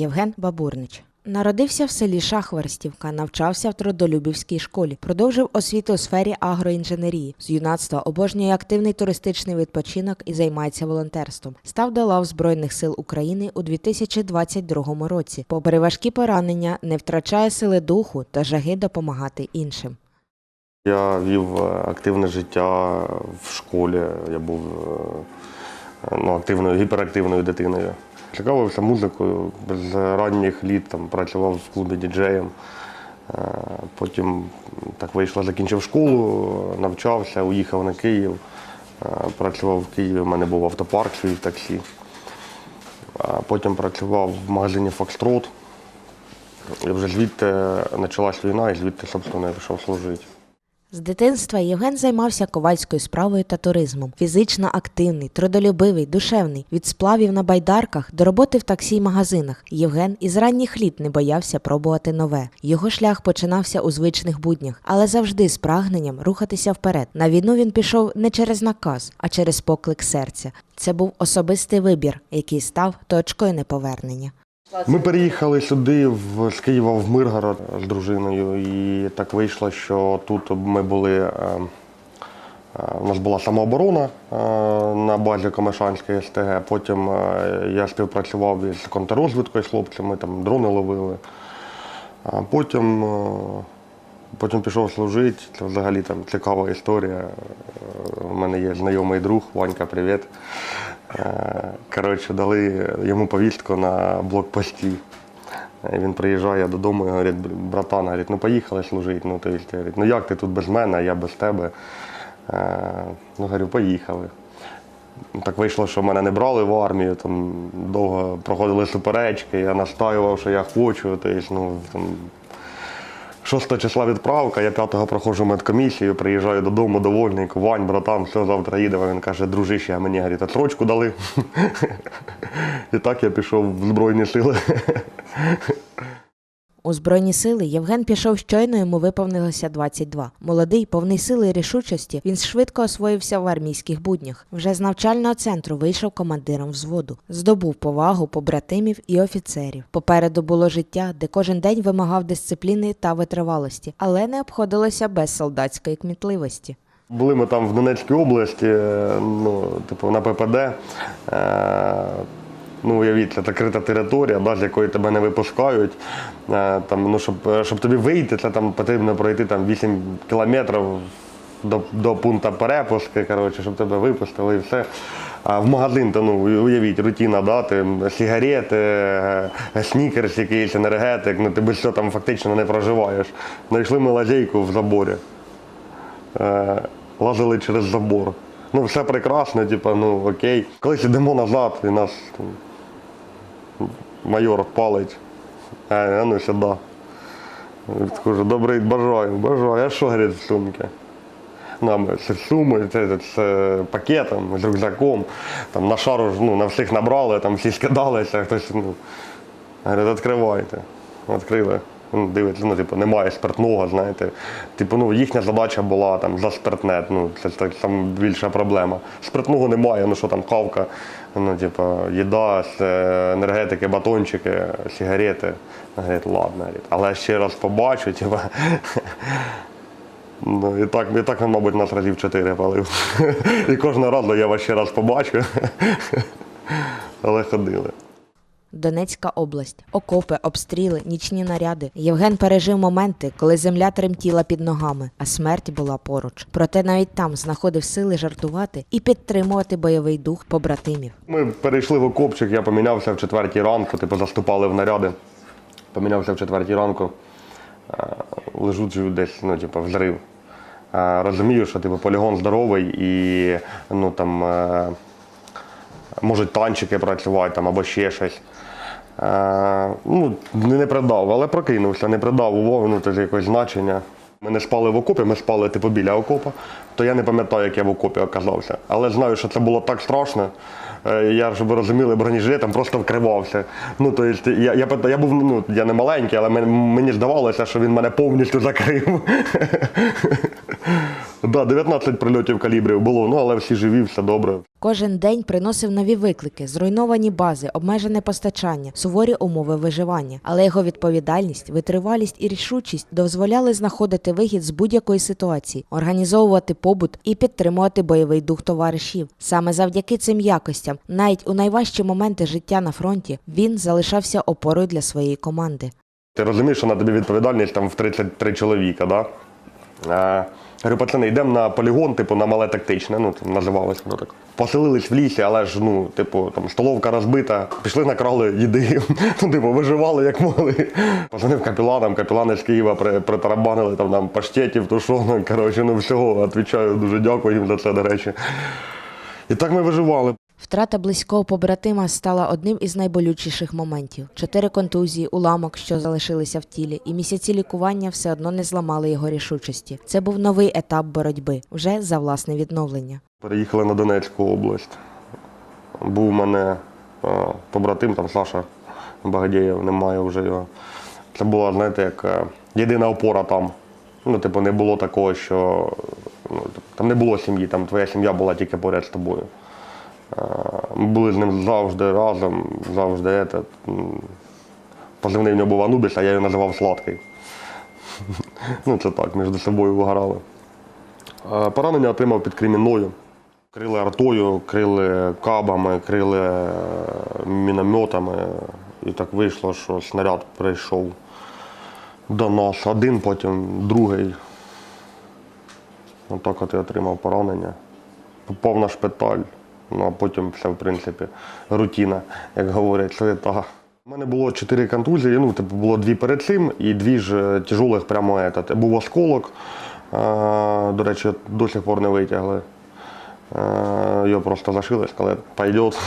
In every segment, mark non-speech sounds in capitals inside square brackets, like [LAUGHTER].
Євген Бабурнич. Народився в селі Шахверстівка, навчався в Трудолюбівській школі, продовжив освіту у сфері агроінженерії. З юнацтва обожнює активний туристичний відпочинок і займається волонтерством. Став до лав Збройних сил України у 2022 році. Попри важкі поранення, не втрачає сили духу та жаги допомагати іншим. Я вів е, активне життя в школі. Я був е, ну, активною, гіперактивною дитиною. Цікавився музикою з ранніх літ, там, працював в клубі діджеєм. Е, Потім так вийшло, закінчив школу, навчався, уїхав на Київ. Е, Працював в Києві, у мене був автопарк свій в таксі. Потім працював в магазині Фокстрот. І вже звідти почалась війна, і звідти, собственно, я пішов служити. З дитинства Євген займався ковальською справою та туризмом. Фізично активний, трудолюбивий, душевний. Від сплавів на байдарках до роботи в таксі й магазинах. Євген із ранніх літ не боявся пробувати нове. Його шлях починався у звичних буднях, але завжди з прагненням рухатися вперед. На війну він пішов не через наказ, а через поклик серця. Це був особистий вибір, який став точкою неповернення. Ми переїхали сюди в, з Києва в Миргород з дружиною, і так вийшло, що тут ми були. е, е, У нас була самооборона е, на базі Комишанської СТГ. Потім я співпрацював із контррозвідкою з хлопцями, там дрони ловили. Потім, потім пішов служити. Це взагалі там цікава історія. Мене є знайомий друг, Ванька, привіт. Е, Коротше, дали йому повістку на блокпості. Е, Він приїжджає додому і говорить, братан, ну поїхали служити. Ну, то ну як ти тут без мене, я без тебе. Е, Ну, говорю, поїхали. Так вийшло, що мене не брали в армію, там довго проходили суперечки, я настаював, що я хочу. Тобто, ну, там, 6 числа відправка, я 5-го проходжу медкомісію, приїжджаю додому довольний, Вань, братан, все, завтра їдемо. Він каже, дружище, а мені говорить, отсрочку дали. [LAUGHS] І так я пішов в Збройні сили. У Збройні сили Євген пішов щойно йому виповнилося 22. Молодий, повний сили і рішучості, він швидко освоївся в армійських буднях. Вже з навчального центру вийшов командиром взводу, здобув повагу побратимів і офіцерів. Попереду було життя, де кожен день вимагав дисципліни та витривалості, але не обходилося без солдатської кмітливості. Були ми там в Донецькій області, е, ну, типу, на ППД. Е, Ну, уявіть, це закрита територія, да, з якої тебе не випускають. Е, Там, ну, щоб, щоб тобі вийти, це там потрібно пройти там, 8 кілометрів до, до пункту перепустки, коротше, щоб тебе випустили і все. А в магазин, то ну, уявіть, рутина, да, ти, сигарети, е, снікерс, якийсь енергетик, ну, ти без цього там фактично не проживаєш. Знайшли ми лазейку в заборі е, лазили через забор. Ну, все прекрасно, типу, ну окей. Колись йдемо назад, і нас майор палить. А, а ну сюди. Кажу, добрий бажаю, бажаю. А що, говорить, сумки? Нам це суми, це, це пакетом, з рюкзаком. Там на шару ну, на всіх набрали, там всі скидалися, хтось, ну, говорить, відкривайте. Відкрили. Дивиться, ну, типу, немає спиртного, знаєте. Типу, ну, їхня задача була там за спиртне, ну, це, це саме більша проблема. Спиртного немає, ну що там, кавка, ну, типу, їда, енергетики, батончики, сигарети. Говорить, ладно, але ще раз побачу, типу. [LAUGHS] Ну, і так, і так, мабуть, нас разів чотири палив. [LAUGHS] І кожного разу я вас ще раз побачу. [LAUGHS] Але ходили. Донецька область, окопи, обстріли, нічні наряди. Євген пережив моменти, коли земля тремтіла під ногами, а смерть була поруч. Проте навіть там знаходив сили жартувати і підтримувати бойовий дух побратимів. Ми перейшли в окопчик, я помінявся в четвертій ранку, типу заступали в наряди. Помінявся в четвертій ранку, е, лежу десь, ну, типу, взрив. Е, Розумію, що типу, полігон здоровий і ну, там, е, можуть танчики працювати там, або ще щось. Е, ну, не придав, але прокинувся, не придав увагу, ну, це значення. Ми не спали в окопі, ми спали типу біля окопа, то я не пам'ятаю, як я в окопі оказався. Але знаю, що це було так страшно. Е, Я, щоб ви розуміли, бронежилетом просто вкривався. Ну, то есть, я, я, я був ну, я не маленький, але мен- мені здавалося, що він мене повністю закрив. [LAUGHS] Да, 19 прильотів калібрів було, ну але всі живі, все добре. Кожен день приносив нові виклики, зруйновані бази, обмежене постачання, суворі умови виживання. Але його відповідальність, витривалість і рішучість дозволяли знаходити вихід з будь-якої ситуації, організовувати побут і підтримувати бойовий дух товаришів. Саме завдяки цим якостям, навіть у найважчі моменти життя на фронті, він залишався опорою для своєї команди. Ти розумієш, що на тобі відповідальність там в 33 чоловіка, да? Говорю, пацани, йдемо на полігон, типу, на мале тактичне, ну там називалось воно так. Поселились в лісі, але ж ну, типу, там столовка розбита, пішли накрали їди, [LAUGHS] ну, типу, виживали як могли. Позвонив капіланам, капілани з Києва притарабанили там нам паштетів, тушонок, коротше, ну всього. Отвічаю, дуже дякую їм за це, до речі. І так ми виживали. Втрата близького побратима стала одним із найболючіших моментів. Чотири контузії, уламок, що залишилися в тілі, і місяці лікування все одно не зламали його рішучості. Це був новий етап боротьби вже за власне відновлення. Переїхали на Донецьку область. Був у мене е, побратим, там Саша Багадєєв, немає вже його. Це була, знаєте, як е, єдина опора там. Ну, типу, не було такого, що ну, там не було сім'ї, там твоя сім'я була тільки поряд з тобою. Е, Ми були з ним завжди разом, завжди. Этот, позивний в нього був Анубіс, а я його називав Сладкий. [LAUGHS] Ну, це так, між собою виграли. Е, Поранення отримав під Кремінною. Крили артою, крили кабами, крили е, мінометами. І так вийшло, що снаряд прийшов до нас один, потім другий. Отак от я отримав поранення. Попав на шпиталь, ну а потім все, в принципі, рутина, як говорять, суета. У мене було чотири контузії, ну, типу, було дві перед цим і дві ж е, тяжелих прямо этот. Був осколок, е, до речі, до сих пор не витягли. Е, Його просто зашили, сказали, пойдет,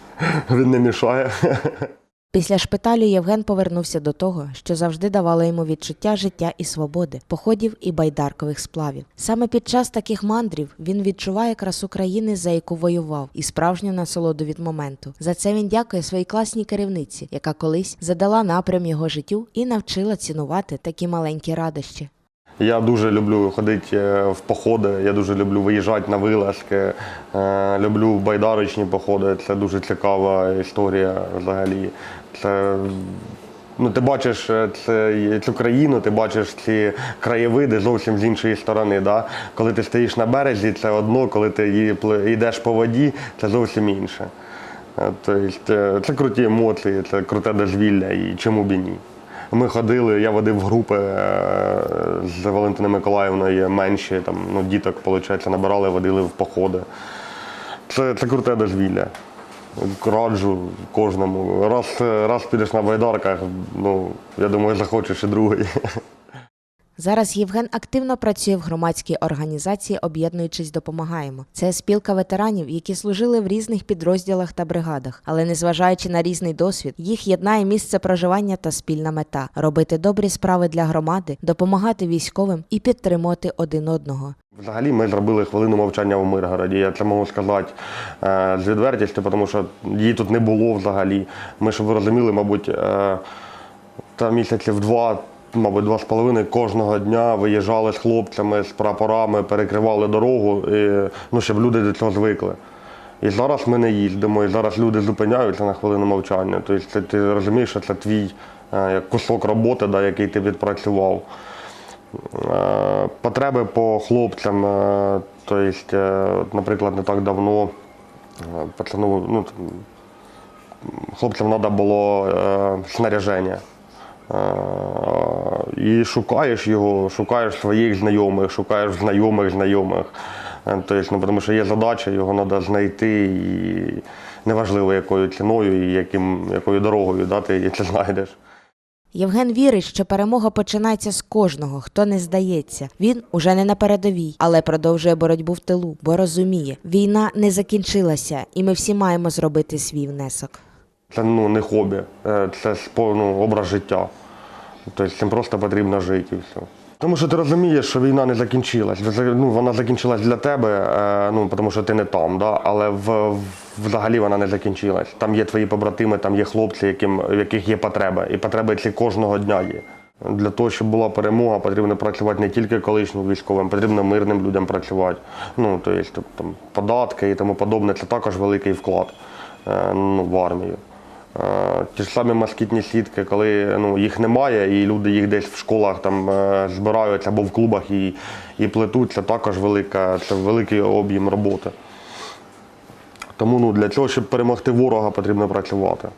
[LAUGHS] він не мішає. [LAUGHS] Після шпиталю Євген повернувся до того, що завжди давало йому відчуття життя і свободи, походів і байдаркових сплавів. Саме під час таких мандрів він відчуває красу країни, за яку воював, і справжню насолоду від моменту. За це він дякує своїй класній керівниці, яка колись задала напрям його життю і навчила цінувати такі маленькі радощі. Я дуже люблю ходити е, в походи, я дуже люблю виїжджати на вилазки, е, люблю байдарочні походи. Це дуже цікава історія взагалі. Це, ну, ти бачиш це, цю країну, ти бачиш ці краєвиди зовсім з іншої сторони. Да? Коли ти стоїш на березі, це одно, коли ти йдеш по воді, це зовсім інше. Е, Тобто, е, це круті емоції, це круте дозвілля і чому б і ні. Ми ходили, я водив групи е, з Валентиною Миколаївною менші, там, ну, діток, виходить, набирали, водили в походи. Це, це круте дозвілля. Раджу кожному. Раз, раз підеш на байдарках, ну, я думаю, захочеш і другий. [LAUGHS] Зараз Євген активно працює в громадській організації Об'єднуючись, допомагаємо. Це спілка ветеранів, які служили в різних підрозділах та бригадах. Але незважаючи на різний досвід, їх єднає місце проживання та спільна мета робити добрі справи для громади, допомагати військовим і підтримувати один одного. Взагалі ми зробили хвилину мовчання в Миргороді. Я це можу сказати е, з відвертістю, тому що її тут не було взагалі. Ми, щоб ви розуміли, мабуть, е, та місяців два, мабуть, два з половиною кожного дня виїжджали з хлопцями, з прапорами, перекривали дорогу, і, ну, щоб люди до цього звикли. І зараз ми не їздимо, і зараз люди зупиняються на хвилину мовчання. Тобто ти розумієш, що це твій е, кусок роботи, да, який ти відпрацював. Е, Потреби по хлопцям, тобто, наприклад, не так давно пацану, ну, хлопцям треба було снаряження. І шукаєш його, шукаєш своїх знайомих, шукаєш знайомих знайомих. Е, Тобто, ну, тому що є задача, його треба знайти, і неважливо якою ціною і яким, якою дорогою да, ти це знайдеш. Євген вірить, що перемога починається з кожного, хто не здається. Він уже не на передовій, але продовжує боротьбу в тилу, бо розуміє, війна не закінчилася, і ми всі маємо зробити свій внесок. Це ну, не хобі, е, це ну, образ життя. Тобто цим просто потрібно жити і все. Тому що ти розумієш, що війна не закінчилась. Ну, вона закінчилась для тебе, е, ну, тому що ти не там, да? але в, взагалі вона не закінчилась. Там є твої побратими, там є хлопці, яким, в яких є потреби. І потреби ці кожного дня є. Для того, щоб була перемога, потрібно працювати не тільки колишнім військовим, потрібно мирним людям працювати. Ну, то є, там, податки і тому подобне, це також великий вклад е, ну, в армію. Ті ж самі москітні сітки, коли ну, їх немає, і люди їх десь в школах там е, збираються або в клубах і, і плетуть, це також велика, це великий об'єм роботи. Тому ну, для цього, щоб перемогти ворога, потрібно працювати.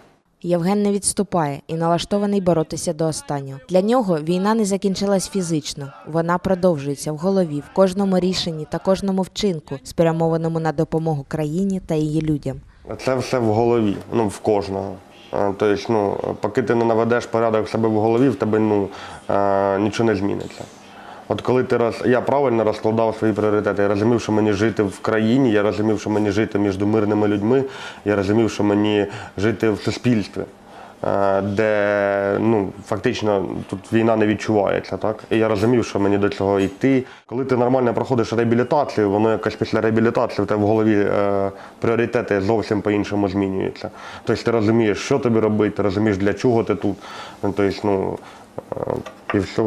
Євген не відступає і налаштований боротися до останнього. Для нього війна не закінчилась фізично, вона продовжується в голові, в кожному рішенні та кожному вчинку, спрямованому на допомогу країні та її людям. Це все в голові, ну в кожного. Е, Тобто, ну, поки ти не наведеш порядок себе в голові, в тебе ну, е, нічого не зміниться. От коли ти роз... я правильно розкладав свої пріоритети, я розумів, що мені жити в країні, я розумів, що мені жити між мирними людьми, я розумів, що мені жити в суспільстві, де ну, фактично тут війна не відчувається. Так? І я розумів, що мені до цього йти. Коли ти нормально проходиш реабілітацію, воно якось після реабілітації в тебе в голові е, пріоритети зовсім по-іншому змінюються. Тобто ти розумієш, що тобі робити, ти розумієш, для чого ти тут. Ну, Тобто, ну, е, і все.